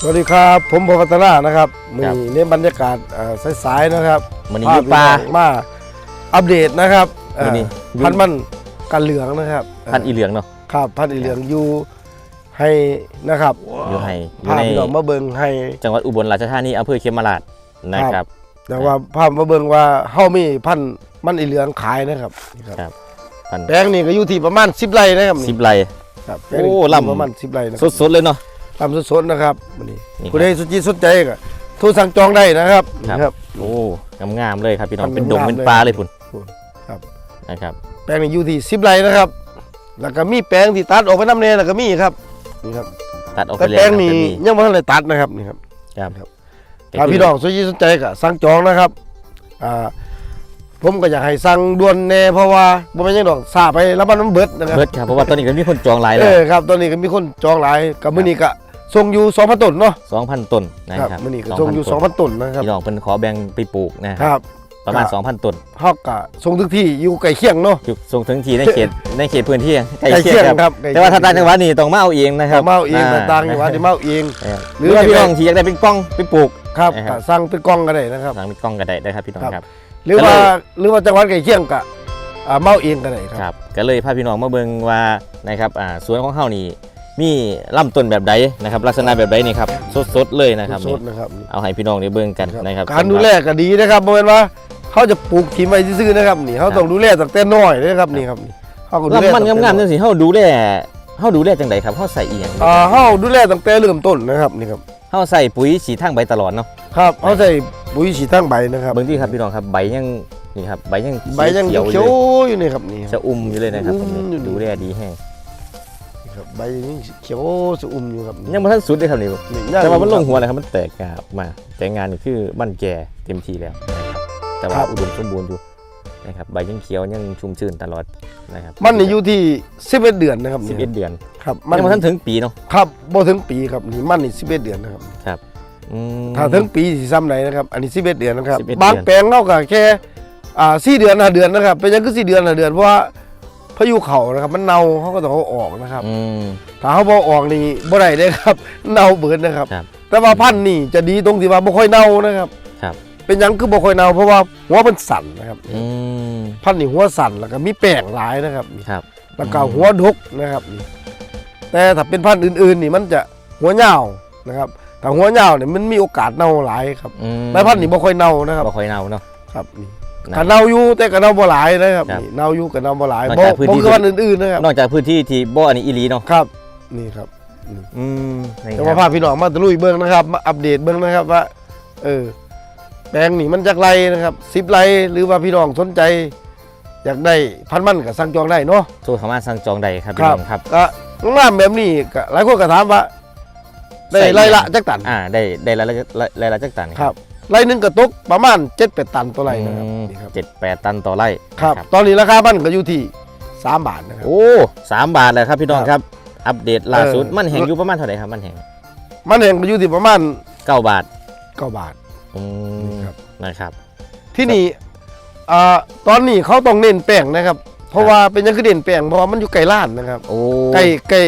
สวัสดีครับ ผมพพัฒนานะครับมีครับในบรรยากาศเอ่อสายๆนะครับมันนี้อยู่ป่าพพี่น้องมาอัปเดตนะครับเอ่อมื้อนี้อยู่ พันธุ์มันกันเหลืองนะครับพันธุ์อีเหลืองเนาะครับพันธุ์อีเหลืองอยู่ให้นะครับอยู่ให้อยู่พาในพี่น้องมาเบิ่งให้ จังหวัดอุบลราชธานีอำเภอเขมราชนะครับแต่ว่าพามาเบิ่งว่าเฮามีพันธุ์มันอีเหลืองขายนะครับนี่ครับครับพันธุ์ แปลงนี่ก็อยู่ที่ประมาณ10ไร่นะครับนี่สิบไร่ครับโอ้ลำประมาณ10ไร่นะครับสดๆเลยเนาะ ลำสดๆนะครับวันนี้นี่ครับ ผู้ใดสนใจสนใจก็โทรสั่งจองได้นะครับครับนะครับ โอ้งามๆเลยครับพี่น้องพันธุ์เป็นดงงามเป็นเลยปลาเลยพุ่นครับ นะครับแปลงนี้อยู่ที่10ไร่นะครับ แล้วก็มีแปลงที่ตัดออกไปน้ำเนแล้วก็มีครับนี่ครับ ตัดออกไปแต่แล้วแปลงนี้แต่มียังไม่ทันได้ตัดนะครับนี่ครับครับครับแต่ถ้าพี่น้องสนใจสนใจก็สั่งจองนะครับอ่าผมก็อยากให้สั่งด่วนแน่เพราะว่าบ่แม่นหยังดอกซาไปแล้วมันมันเบิดนะครับ เบิดครับเพราะว่าตอนนี้ก็มีคนจองหลายเอแล้วอครับตอนนี้ก็มีคนจองหลายกับมื้อนี้ก็ ส่งอยู่2,000ต้นเนาะสองพันต้นนะครับครับมื้อนี้ก็ส่งอยู่2,000 2,000ต้นนะครับ พี่น้องเพิ่นขอแบ่งไปปลูกนะคครับรับประมาณครับ2,000ต้นเฮาก็ส่งถึงที่อยู่ใกล้เคียงเนาะอยู่ส่งถึงทีในเขตในเขตพื้นที่ใกล้ใกล้เคีเคียยงงครับครับใกล้แต่ว่าถ้าต่างเคีจัยงหวัดนี่ต้องมาเอาเองนะครับเอามาเอาเองต่างๆจังหวัดที่มาเอาเองนะครับหหรืรืออว่าจะพี่เป็นน้องที่อยากได้เป็นกล้องไปปลูก ครับนะครับ ก็สั่งเป็นกล่องก็ได้นะครับทางมีกล้องก็ได้นะครับพี่น้องครับครับหรือว่าหรือว่าจังหวัดใกล้เคียงก็อ่าเมาเองก็ได้ครับครับก็เลยพาพี่น้องมาเบิ่งว่านะครับอ่าสวนของเฮานี่ มีลำต้นแบบใดนะครับ ลักษณะแบบใดนี่ครับสดๆเลยนะครับสนี่ดๆนะครับเอาให้พี่น้องได้เบิ่งกันนะครับการดูแลก็ดีนะครับบ่แม่นว่าเขาจะปลูกทิ้งไว้ซื่อๆนะครับนี่เขาต้องดูแลตั้งแต่น้อยเลยนะครับนี่ครับนี่เขาก็ดูแลลำมันตั้แต่งามๆจังซี่เฮาดูแลเฮาดูแลจังไดครับเฮาใส่อีหยังอ่าเขาดูแลตั้งแต่เริ่มต้นนะครับนี่ครับเฮาใส่ปุ๋ยฉีดทางใบตลอดเนาะครับเขาใส่ปุ๋ยฉีดทั้งใบนะครับเบิ่งที่ครับพี่น้องครับใบยังนี่ครับใบยังใบยังเขียวๆเขีอยวยู่เลยอยู่นี่ครับนี่จะอุ้มอยู่เลยนะครับอุ้มอยู่ดูแลดีแฮงนี่ครับ ใบยังเขียวสะอุ่มอยู่ครับยังบ่ทันสุดเลยครับนี่นี่แต่ว่ามันลงหัวแล้วครับมันแตกงาออกมา แต่งานนี่คือมันแก่เต็มทีแล้วนะครับแต่ว่าอุดมสมบูรณ์อยู่นะครับใบยังเขียวยังชุ่มชื่นตลอดนะครับมันนี่อยู่ที่11เดือนนะครับนี่11เดือนครับมันยังบ่ทันถึงปีเนาะครับบ่ถึงปีครับนี่มันนี่11เดือนนะครับอืมถ้าถึงปีสิซ้ำไหนนะครับอันนี้11เดือนนะครับ11บางเดือนแปลงเฮาก็แค่อ่า4เดือน5เดือนนะครับเป็นหยังคือ4เดือน5เดือนเพราะว่า พายุเข้านะครับ มันเน่าเขาก็ต้องเอาออกนะครับอืม ถ้าเขาบ่ออกนี่บ่ได้เด้ครับ เน่าเบิดนะครับ ครับแต่ว่าพันธุ์นี่จะดีตรงที่ว่าบ่ค่อยเน่านะครับ ครับ เป็นหยังคือบ่ค่อยเน่าเพราะว่าหัวมันสั่นนะครับ อืม พันธุ์นี่หัวสั่นแล้วก็มีแป้งหลายนะครับ ครับ แล้วก็หัวดกนะครับนี่แต่ถ้าเป็นพันธุ์อื่นๆ นี่มันจะหัวยาวนะครับถ้าหัวยาวเนี่ยมันมีโอกาสเน่าหลายครับอืมแต่พันธุ์นี่บ่ค่อยเน่านะครับบ่ค่อยเน่าเนาะ ครับนี่ นะก็เน่าอยู่แต่ก็เน่าบ่หลายนะครับครับนี่เน่าอยู่ก็เน่าบ่หลายนอกบ่จากพื้นบ่ที่ คือพันธุ์อื่นๆนะครับนอกจากพื้นที่ที่บ่อันนี้อีหลีเนาะครับ นี่ครับอืมแต่ว่าพาพี่น้องมาตะลุยเบิ้งนะครับมาอัปเดตเบิ้งนะครับว่าเออแปลงนี่มันจากไรนะครับสิบไรหรือว่าพี่น้องสนใจ อยากได้พันมันก็สั่งจองได้เนาะ โทรเข้ามาสั่งจองได้ครับพี่น้องครับ ก็งามแบบนี้ก็หลายคนก็ถามว่า ได้ใส่ ไรละจักตัน อ่าได้ได้รายละรายละจักตันครับ ไรหนึงก็ตกประมาณเจ็ดแปดตันตัวไรนะครับอืมนี่ครับเจ็ดแปดตันต่อไร่ครับนะตอนนี้ราคามันก็อยู่ที่สามบาทนะครับ โอ้สามบาทเลยครับพี่น้องครับครับอัปเดตล่าสุดเออมันแห่งอยู่ประมาณเท่าไหร่ครับมันแห่งมันเองก็อยู่ที่ประมาณเก้าบาทเก้าบาทอืมนี่ครับนะครับ ที่นี่อ่าตอนนี้เขาต้องเน้นแป้งนะครับ เพราะว่าเป็นหยังคือเด่นแป้งเพราะว่ามันอยู่ไกลล้านนะครับ โอ้ไก่ไก่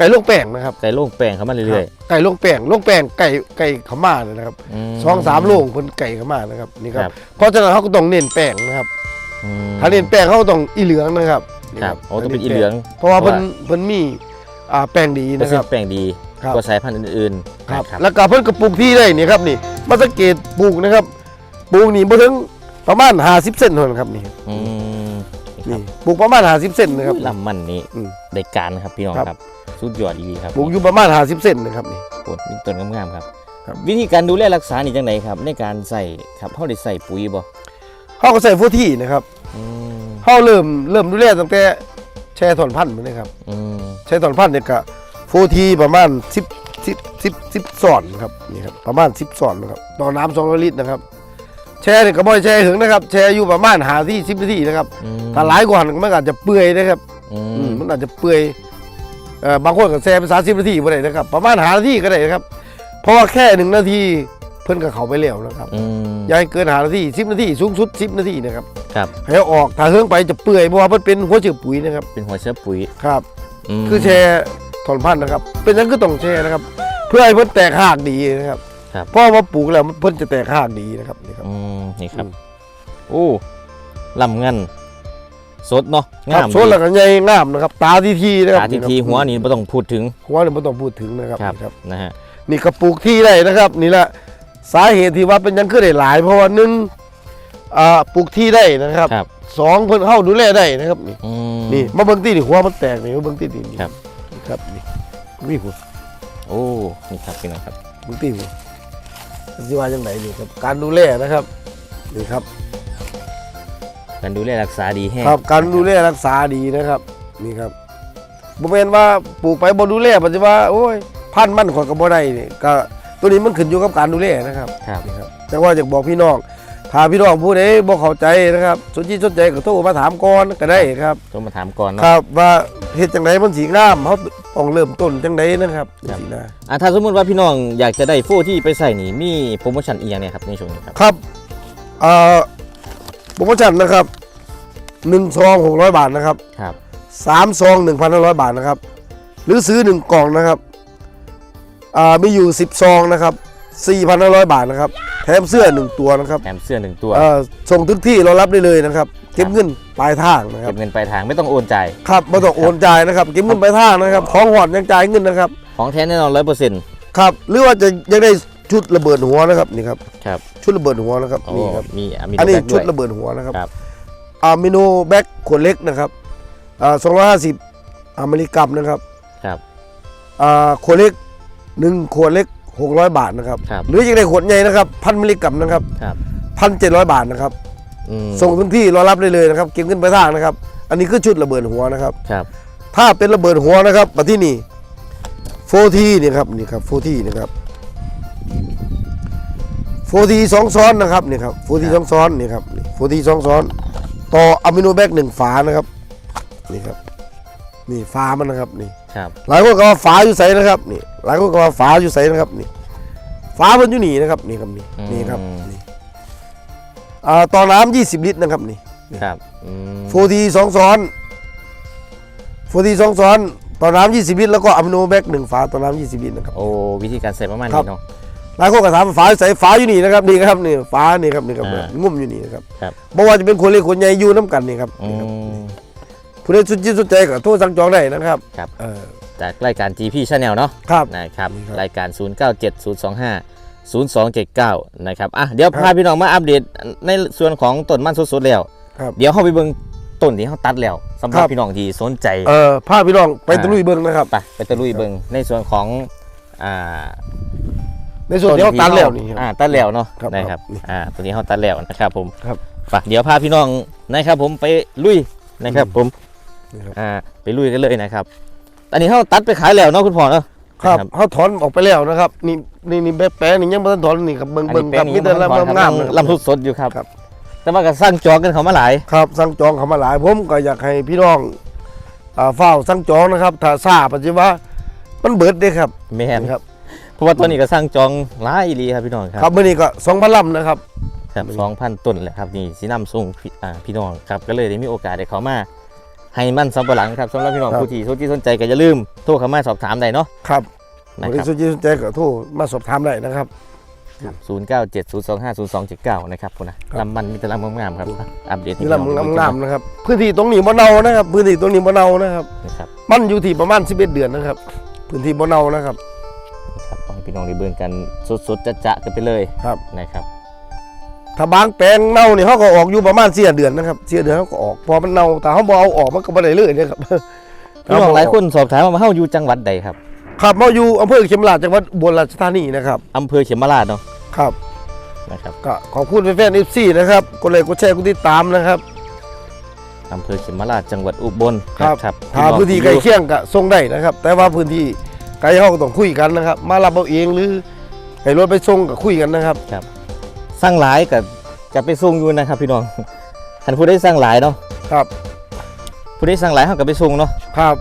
ไก่ลูกแป้งนะครับ ไก่โล่งแป้งเข้ามาเรื่อยไก่ลูกแป้งลูกแป้งไก่ไก่ขม่าเลยนะครับๆอืมสองสามโลงคนไก่ขม่านะครับนี่คครัรับ บเพราะฉะนั้นเขาก็ต้องเน้นแป้งนะครับ อืมถ้าเน้นแป้งเขาก็ต้องอีเหลืองนะครับนี่ครับโอ้ต้องเป็นอีเหลืองเพราะว่าเพราะเพิ่นว่าเพิ่นมีอ่าแป้งดีเปอร์นะเซ็คนรับ ต์แป้งดีครับ กว่าสายพันธุ์อื่นๆครับ นะครับแล้วก็เพิ่นก็ปลูกที่ได้นี่ครับนี่มาสังเกตปลูกนะครับปลูกนี่บ่ถึงประมาณ50เซนเท่านั้นครับนี่ อืม นี่คนี่รับปลูกประมาณ50เซนนะครับ ลำมันนี่อืมได้การครับพี่น้องครับ ครับ สุดยอดดีครับปลูกอยู่ประมาณ50เซนนะครับนี่ โอ้มีต้นงามๆครับ ครับ วิธีการดูแลรักษานี่จังไหนครับ ในการใส่ครับเขาได้ใส่ปุ๋ยบ่เฮาก็ใส่ฟูที่นะครับอืมเฮาเริ่มเริ่มดูแลตั้งแต่แช่ถอนพันธุ์มาเลยครับอืมใช้ถอนพันธุ์เนี่ยก็ฟูทีประมาณ10 10 10 10สอนครับนี่ครับประมาณ10สอนนะครับต่อน้ำ200ลิตรนะครับ แช่เนี่ยก็บ่อยแช่ถึงนะครับ แช่อยู่ประมาณหาที่10นาทีนะครับอืมถ้าหลายกว่านั้นมันอาจจะเปื่อยนะครับอือืมมมันอาจจะเปื่อยเอ่อบางคนก็แช่ไป30นาทีบ่ได้นะครับ ประมาณหานาทีก็ได้นะครับ เพราะว่าแค่หนึ่งนาทีเพิ่นก็เข้าไปแล้วนะครับอืม อย่าให้เกินหานาที10นาทีสูงสุด10นาทีนะครับครับ ให้เอาออกถ้าเฮิงไปจะเปื่อยเพราะว่ามันเป็นหัวเชื้อปุ๋ยนะครับเป็นหัวเชื้อปุ๋ยครับ มคือแชร์ถอนพันธุ์นะครับ เป็นหยังคือต้องแชร์นะครับ เพื่อให้เพิ่นแตกหากดีนะครับ ครับ เพราะว่าปลูกแล้วมันเพิ่นจะแตกหากดีนะครับนี่ครับ อืมนี่ครับ อืม โอ้ลำเงินสดเนาะครังาบมโซนหลังใหญ่งามนะครับ ตาทีทีนะครัตาบทีทีหัวนี่ไม่ต้องพูดถึงหัวนี่ไม่ต้องพูดถึงนะครับครับนี่ครับ นะฮะ นี่ก็ปลูกที่ได้นะครับ นี่แหละสาเหตุที่ว่าเป็นหยังคือได้หลาย เพราะว่าหนึ่งอ่าปลูกที่ได้นะครับครับ สองเพิ่นเข้าดูแลได้นะครับนี่อืม นี่มาเบิ่งที่นี่หัวมันแตกนี่มาเบิ่งที่นี่นี่ครับนี่ครับนี่นี่หัวโอ้นี่ครับพี่น้องครับเบิ่งที่หัว สิว่าจังไดนี่ครับการดูแลนะครับนี่ครับ การดูแลรักษาดีแห้งครับการดูแลรักษาดีนะครับนี่ครับบ่แม่นว่าปลูกไปบ่ดูแลปัจจุบันโอ้ยพันธุ์มันข่อยก็บ่ได้นี่ก็ตัวนี้มันขึ้นอยู่กับการดูแลนะครับครับนี่ครับแต่ว่าอยากบอกพี่น้องถ้าพี่น้องผู้ใดบ่เข้าใจนะครับสนใจสนใจก็โทรมาถามก่อนก็ได้ครับต้องมาถามก่อนเนาะครับว่า เฮ็ดจังไดมันสิงามเฮาต้องเริ่มต้นจังไดนะครับครับสินะอะถ้าสมมติว่าพี่น้องอยากจะได้โฟที่ไปใส่นี่มีโปรโมชั่นอีกอย่างเนี่ยครับในช่วงนี้ครับครับเอ่อโปรโมชั่นนะครับ1ซอง600บาทนะครับครับ3ซอง1,500บาทนะครับ หรือซื้อ1กล่องนะครับอ่ามีอยู่10ซองนะครับ 4,500 บาทนะครับ แถมเสื้อ 1 ตัวนะครับแถมเสื้อหนึ่งตัวเอ่อส่งถึงที่เรารับได้เลยนะครับ เก็บเงินปลายทางนะครัเก็บบเงินปลายทางไม่ต้องโอนจ่ายครับไม่ต้องโอนจ่ายนะครับ เก็บเงินปลายทางนะครับ ของหอดยังจ่ายเงินนะครับ ของแท้แน่นอนร้อยเปอร์เซ็นต์ครับหรือว่าจะยังได้ชุดระเบิดหัวนะครับนี่ครับครับชุดระเบิดหัวนะครับโอ้นี่ครับมีอะมิโนอันนี้แบ็กด้ชุวดยระเบิดหัวนะครับครับอะมิโนแบ็กขวดเล็กนะครับอ่าสองร้อยห้าสิบอเมริกรัมนะครับครับอ่าขวดเล็กหนึ่งขวดเล็ก หกร้อยบาทนะครับ ครับหรือยังได้ขวดใหญ่นะครับพันมิลลิกรัมนะครับครับพันเจ็ดร้อยบาทนะครับอืมส่งถึงที่รอรับได้เลยนะครับเก็บเงินปลายทางนะครับ อันนี้คือชุดระเบิดหัวนะครับ ครับถ้าเป็นระเบิดหัวนะครับมาที่นี่โฟทีนี่ครับนี่ครับโฟทีนะครับโฟทีสองซ้อนนะครับนี่ครับโฟทีสองซ้อนนี่ครับโฟทีสองซ้อน ต่ออะมิโนแบกหนึ่งฝานะครับนี่ครับ นี่ฝามันนะครับนี่ครับ หลายคนก็ว่าฝาอยู่ใสนะครับนี่หลายคนก็ว่าฝาอยู่ใสนะครับนี่ฝามันอยู่นี่นะครับนี่ครับนี่นี่ครับนี่อ่าต่อน้ำยี่สิบลิตรนะครับนี่ครับอืมโฟทีสองซ้อนโฟทีสองซ้อนต่อน้ำยี่สิบลิตรแล้วก็อะมิโนแบกหนึ่งฝาต่อน้ำยี่สิบลิตรนะครับ โอ้วิธีการใส่ประมาณครันี้บ เนาะ หลายคนก็ถามว่าฝาใส่ฝาอยู่นี่นะครับนี่ครับนี่ฝานี่ครับนี่ครับอ่างุ่มอยู่นี่นะครับครับบอกว่าจะเป็นคนเล็กคนใหญ่อยู่น้ำกันนี่ครับอืนี่ครับ ม ผู้ใดสนใจสนใจก็โทรสั่งจองได้นะครับครับ เออ จากรายการ GP Channel เนาะครับนะครับนี่ครับรายการ 097025 0279 นะครับอะเดี๋ยวพาพี่น้องมาอัปเดตในส่วนของต้นมันสดๆแล้ว ครับเดี๋ยวเข้าไปเบิ่งต้นที่เขาตัดแล้วสำหรับครับพี่น้องที่สนใจ เออพาพี่น้องไปอ่าตะลุยเบิ้งนะครับ ไปไปตะลุยเบิ่งในส่วนของอ่าในส่วนที่เขาตัดแล้วนี่อ่าตัดแล้วเนาะครับนะครับครับนี่อ่าตัวนี้เขาตัดแล้วนะครับผมครับ ไปเดี๋ยวพาพี่น้องนะครับผมไปลุยนะครับผม นี่ครับอ่าไปลุยกันเลยนะครับ อันนี้เขาตัดไปขายแล้วเนาะคุณพ่อเนาะครับนะเขาถอนออกไปแล้วนะครับ นี่นี่นี่แปะๆนี่ยังไม่ทันถอนนี่ครับเบิ้งอันเบิ้นี้งแป้ครับงมีนี้แต่มันลำครับงามๆนะลำทุดสดอยู่ครับครับ แต่ว่าก็สร้างจองกันเขามาหลายครับสั่งจองเขามาหลายผมก็อยากให้พี่น้องอ่าเฝ้าสั่งจองนะครับ ถ้าทราบปัจจุบันมันเบิดเด้ครับแม่นครับเพราะว่าตัวนี้ก็สร้างจองหลายอีหลีครับพี่น้องคครัรับบมื้อนี้ก็2,000ลำนะครับครับสองพันต้นแหละครับนี่สีน้ำส่งพี่อ่าพี่น้องครับก็เลยได้มีโอกาสได้เขามา ให้มันสำปะหลังครับสำหรับพี่น้องครับผู้ที่สนใจสนใจก็อย่าลืมโทรเข้ามาสอบถามได้เนาะครับนะบคริรับสุทธิ์สนใจก็โทรมาสอบถามได้นะครับ ศูนย์เก้าเจ็ดศูนย์สองห้าศูนย์สองเจ็ดเก้านะครับคุณนะครับลำมันมีแต่ลำงามๆครับอัปเดตให้นี่พี่น้องลำงามๆนะครับพื้นที่ตรงนี้บ่เน่านะครับ พื้นที่ตรงนี้บ่เน่านะครับ นะครับ มันอยู่ที่ประมาณ11เดือนนะครับ พื้นที่บ่เน่านะครับ ครับขอให้พี่น้องได้เบิ่งกันสดๆจะๆกันไปเลยครับ นะครับ ถ้าบางแปลงเน่านี่เขาก็ออกอยู่ประมาณ4เดือนนะครับ4เดือนเขาก็ออก พอมันเน่าแต่เขาบ่เอาออกมันก็บ่ได้เลยนะครับพี่น้องหลายคนสอบถามว่าเฮาอยู่จังหวัดใดครับครับมาอยู่อำเภอเขมราชจังหวัดอุบลราชธานีนะครับอำเภอเขมราชเนาะครับนะครับก็ขอบคุณแฟนๆ FC นะครับกดไลค์กดแชร์กดติดตามนะครับอำเภอเขมราชจังหวัดอุบลครับนะครับถ้าพื้นที่ใกล้เคียงก็ส่งได้นะครับ แต่ว่าพื้นที่ไกลเฮาก็ต้องคุยกันนะครับ มารับเอาเองหรือให้รถไปส่งก็คุยกันนะครับ สร้างหลายกับจะไปส่งอยู่นะครับ พี่น้องคันผู้ได้สร้างหลายเนาะครับ ผู้ได้สร้างหลายเฮาก็ไปส่งเนาะครับ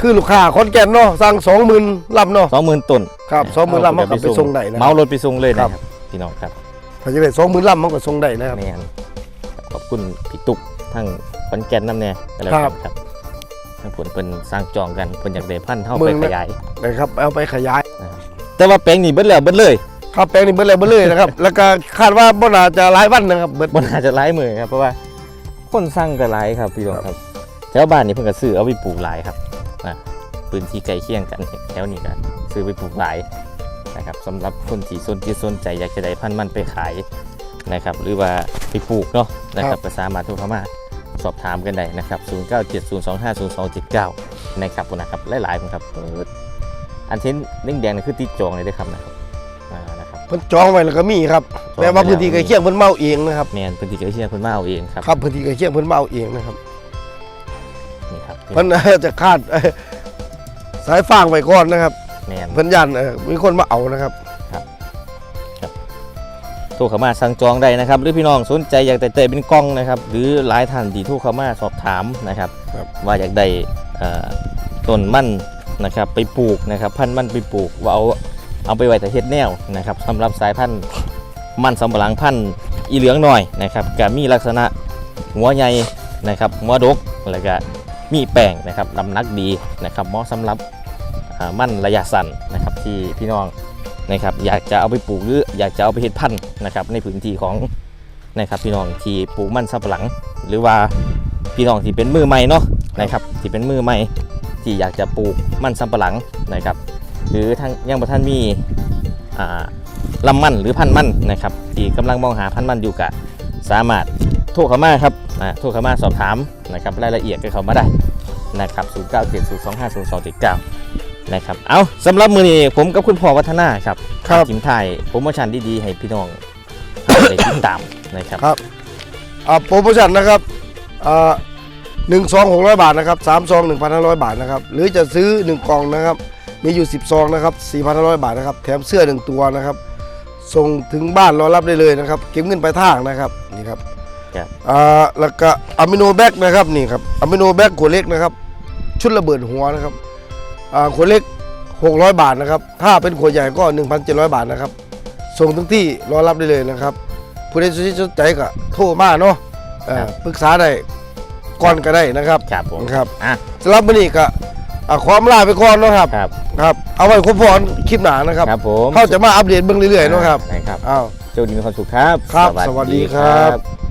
คือลูกค้าขอนแก่นเนาะสั่ง20,000ลำเนาะ20,000ต้นครับ20,000ลำมันก็ไปส่งได้นะเมารถไปส่งเลยครันะบครับ พี่น้องครับถ้าจะได้20,000ลำมันก็ส่งได้นะครับแม่นขอบคุณพี่ตุ๊กทั้งขอนแก่นน้ำแน่ก็แล้วครักับนครับทั้งผลเป็นสร้างจองกันเพิ่นอยากได้พันธุ์เฮาเบิ่ไปงขนะยายนะครับเอาไปขยายนะครับแต่ว่าแปลงนี่เบิดแล้วเบิดเลย ครับแปลงนี้เบิดแล้วเบิดเลยนะครับ แล้วก็คาดว่าบ่น่าจะหลายวันนะครับเบิด มันอาจจะหลายมือครับเพราะว่าคนสร้างก็หลายครับพี่น้องครับแถวบ้านนี่เพิ่นก็ซื้อเอาไปปลูกหลายครับอะพื้นที่ใกล้เคียงกันแถวนี้ก็ซื้อไปปลูกหลายนะครับสำหรับคนที่สนที่สนใจอยากจะได้พันธุ์มันไปขายนะครับ หรือว่าไปปลูกเนาะนะครับก็สามารถโทรเข้ามาสอบถามกันได้นะครับ 0970250279 นะครับคุณนะครับหลายๆคนครับเปิดอันเช่นแดงๆนี่คือติดจองเลยเด้อครับนะครับอ่านะครับ เพิ่นจองไว้แล้วก็มีครับจองไว้ แต่ว่าพื้นที่ใกล้เคียงเพิ่นเมาเอาเองนะครับแมนพื้นที่ใกล้เคียงเพิ่นมาเอาเองครับครับพื้นที่ใกล้เคียงเพิ่นเมาเอาเองนะครับนี่ครับเพิ่น จะคาดเอ่อสายฟางไว้ก่อนนะครับแมน เพิ่นยันเอ่อมีคนมาเอานะครับ โทรเข้ามาสั่งจองได้นะครับ หรือพี่น้องสนใจอยากได้เตยเป็นกล้องนะครับ หรือหลายท่านที่โทรเข้ามาสอบถามนะครับ ครับ ว่าอยากได้เอ่อต้นมันนะครับ ไปปลูกนะครับ พันธุ์มันไปปลูกว่าเอา เอาไปไว้แต่เฮ็ดแนวนะครับสำหรับสายพันธุ์มันสำปะหลังพันธุ์อีเหลืองหน่อยนะครับก็มีลักษณะหัวใหญ่นะครับหัวดกแล้วก็มีแป้งนะครับลำนักดีนะครับเหมาะสำหรับมันระยะสั้นนะครับที่พี่น้องนะครับอยากจะเอาไปปลูกหรืออยากจะเอาไปเฮ็ดพันธุ์นะครับในพื้นที่ของนะครับพี่น้องที่ปลูกมันสำปะหลัง หรือว่าพี่น้องที่เป็นมือใหม่เนาะนะครับที่เป็นมือใหม่ที่อยากจะปลูกมันสำปะหลังนะครับ หรือทางยังบ่ท่านมีอ่าลำมันหรือพันธุ์มันนะครับที่กำลังมองหาพันธุ์มันอยู่กะสามารถโทรเข้ามาครับอ่าโทรเข้ามาสอบถามนะครับรายละเอียดก็เข้ามาได้นะครับ0970250279นะครับเอาสำหรับมือนี้ผมกับคุณพ่อวัฒนาครับครับทีมไทยโปรโมชั่นดีๆ ให้พี่น้องได้ติดตามนะครับครับอ่าโปรโมชั่นนะครับอ่าหนึ่งซองหกร้อยบาทนะครับสามซองหนึ่งพันห้าร้อยบาทนะครับหรือจะซื้อหนึ่งกล่องนะครับ มีอยู่สิบซองนะครับสี่พันห้าร้อยบาทนะครับ แถมเสื้อหนึ่งตัวนะครับ ส่งถึงบ้านรอรับได้เลยนะครับ เก็บเงินปลายทางนะครับ นี่ครับครับ อ่าแล้วก็อะมิโนแบกนะครับ นี่ครับอะมิโนแบกขวดเล็กนะครับ ชุดระเบิดหัวนะครับ อ่าขวดเล็ก 600 บาทนะครับ ถ้าเป็นขวดใหญ่ก็ 1,700 บาทนะครับ ส่งถึงที่รอรับได้เลยนะครับ ผู้ใดสนใจก็โทรมาเนาะเอ่อปรึกษาได้ก่อนก็ได้นะครับ ครับผมครับอะ สำหรับวันนี้ก็ อ่าความลาไปก่อนเนาะครับ ครับ ครับ เอาไว้ครบพรคลิปหนานะครับครับผมเขาจะมาอัปเดตเบิ่งเรื่อยๆเนาะครับนะครับอ้าว โชคดีมีความสุขครับครับสวัสดีครับ